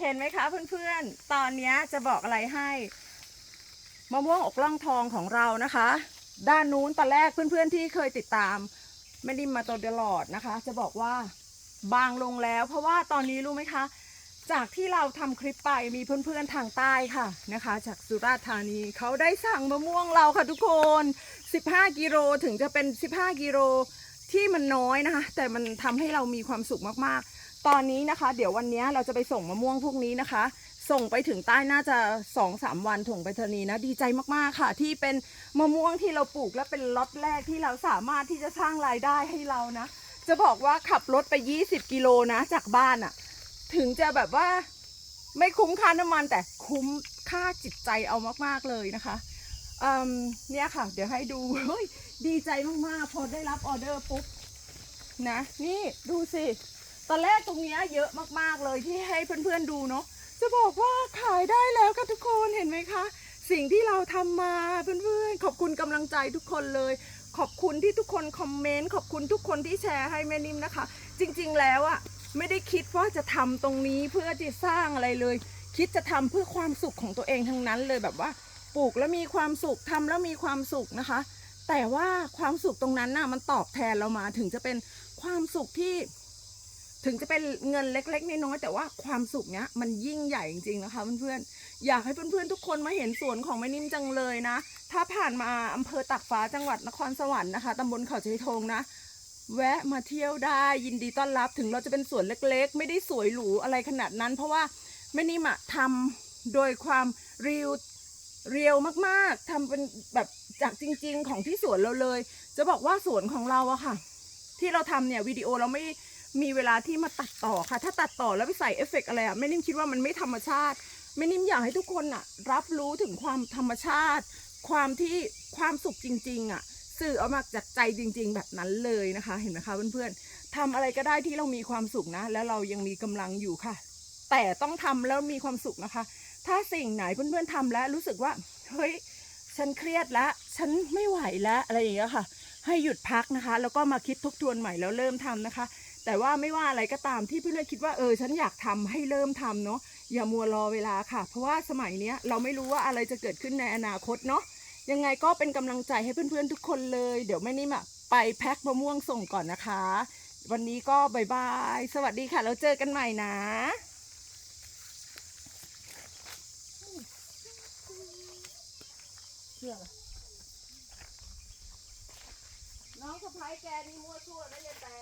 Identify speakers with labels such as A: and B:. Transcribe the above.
A: เห็นไหมคะเพื่อนๆ ตอนนี้จะบอกอะไรให้มะม่วงอกล่องทองของเรานะคะ ด้านนู้นตอนแรกเพื่อนๆที่เคยติดตามไม่ได้มาตลอดนะคะ จะบอกว่าบางลงแล้ว เพราะว่าตอนนี้รู้ไหมคะ จากที่เราทำคลิปไปมีเพื่อนๆทางใต้ค่ะนะคะ จากสุราษฎร์ธานีเขาได้สั่งมะม่วงเราค่ะทุกคน 15 กิโลถึงจะเป็น 15 กิโลที่มันน้อยนะคะ แต่มันทำให้เรามีความสุขมากๆ ตอนนี้นะคะ เดี๋ยววันนี้เราจะไปส่งมะม่วงพวกนี้นะคะ ส่งไปถึงใต้น่าจะ2อสามวันถึงไปรษณีนะ ดีใจมากๆค่ะ ที่เป็นมะม่วงที่เราปลูกและเป็นล็อตแรกที่เราสามารถที่จะสร้างรายได้ให้เรานะ จะบอกว่าขับรถไป 20 กิโลนะ จากบ้านอะถึงจะแบบว่าไม่คุ้มค่าน้ำมันแต่คุ้มค่าจิตใจเอามากๆเลยนะคะอืมเนี่ยค่ะ เดี๋ยวให้ดูเฮ้ยดีใจมากๆ พอได้รับออเดอร์ปุ๊บนะ นี่ดูสิ ตอนแรกตรงเนี้ยเยอะมากๆเลยที่ให้เพื่อนๆดูเนาะจะบอกว่าขายได้แล้วค่ะทุกคนเห็นไหมคะ สิ่งที่เราทำมาเพื่อนๆ ขอบคุณกำลังใจทุกคนเลย ขอบคุณที่ทุกคนคอมเมนต์ขอบคุณทุกคนที่แชร์ให้แม่นิ่มนะคะ จริงๆแล้วอะไม่ได้คิดว่าจะทำตรงนี้เพื่อจะสร้างอะไรเลย คิดจะทำเพื่อความสุขของตัวเองทั้งนั้นเลยแบบว่าปลูกแล้วมีความสุขทำแล้วมีความสุขนะคะ แต่ว่าความสุขตรงนั้นน่ะมันตอบแทนเรามาถึงจะเป็นความสุขที่ ถึงจะเป็นเงินเล็ก ๆน้อยๆแต่ว่าความสุขเนี้ยมันยิ่งใหญ่จริงๆนะคะเพื่อนๆอยากให้เพื่อนๆทุกคนมาเห็นสวนของแม่นิ่มจังเลยนะ ถ้าผ่านมาอำเภอตากฟ้าจังหวัดนครสวรรค์นะคะตำบลเขาชัยทงนะ แวะมาเที่ยวได้ยินดีต้อนรับถึงเราจะเป็นสวนเล็ก ๆ ไม่ได้สวยหรูอะไรขนาดนั้น เพราะว่าแม่นิ่มอะทำโดยความเรียวเรียวมากๆทำเป็นแบบจากจริง ๆ ของที่สวนเราเลย จะบอกว่าสวนของเราอะค่ะ ที่เราทำเนี่ยวิดีโอเราไม่ มีเวลาที่มาตัดต่อค่ะ ถ้าตัดต่อแล้วไปใส่เอฟเฟกต์อะไรอะแม่นิ่มคิดว่ามันไม่ธรรมชาติแม่นิ่มอยากให้ทุกคนอะรับรู้ถึงความธรรมชาติ ความที่ความสุขจริง ๆอะสื่อออกมาจากใจจริง ๆ แบบนั้นเลยนะคะ เห็นไหมคะเพื่อนๆทำอะไรก็ได้ที่เรามีความสุขนะ แล้วเรายังมีกำลังอยู่ค่ะ แต่ต้องทำแล้วมีความสุขนะคะ ถ้าสิ่งไหนเพื่อนๆทำแล้วรู้สึกว่าเฮ้ยฉันเครียดแล้วฉันไม่ไหวแล้วอะไรอย่างเงี้ยค่ะ ให้หยุดพักนะคะ แล้วก็มาคิดทบทวนใหม่แล้วเริ่มทำนะคะ แต่ว่าไม่ว่าอะไรก็ตามที่เพื่อนๆคิดว่าเออฉันอยากทำให้เริ่มทำเนาะอย่ามัวรอเวลาค่ะ เพราะว่าสมัยเนี้ยเราไม่รู้ว่าอะไรจะเกิดขึ้นในอนาคตเนาะยังไงก็เป็นกำลังใจให้เพื่อนๆทุกคนเลย เดี๋ยวแม่นิ่มอะไปแพ็คมะม่วงส่งก่อนนะคะ วันนี้ก็บายบาย สวัสดีค่ะแล้วเจอกันใหม่นะเชื่อน้องสะพ้ายแกนี่มั่วซั่วนะยายแต่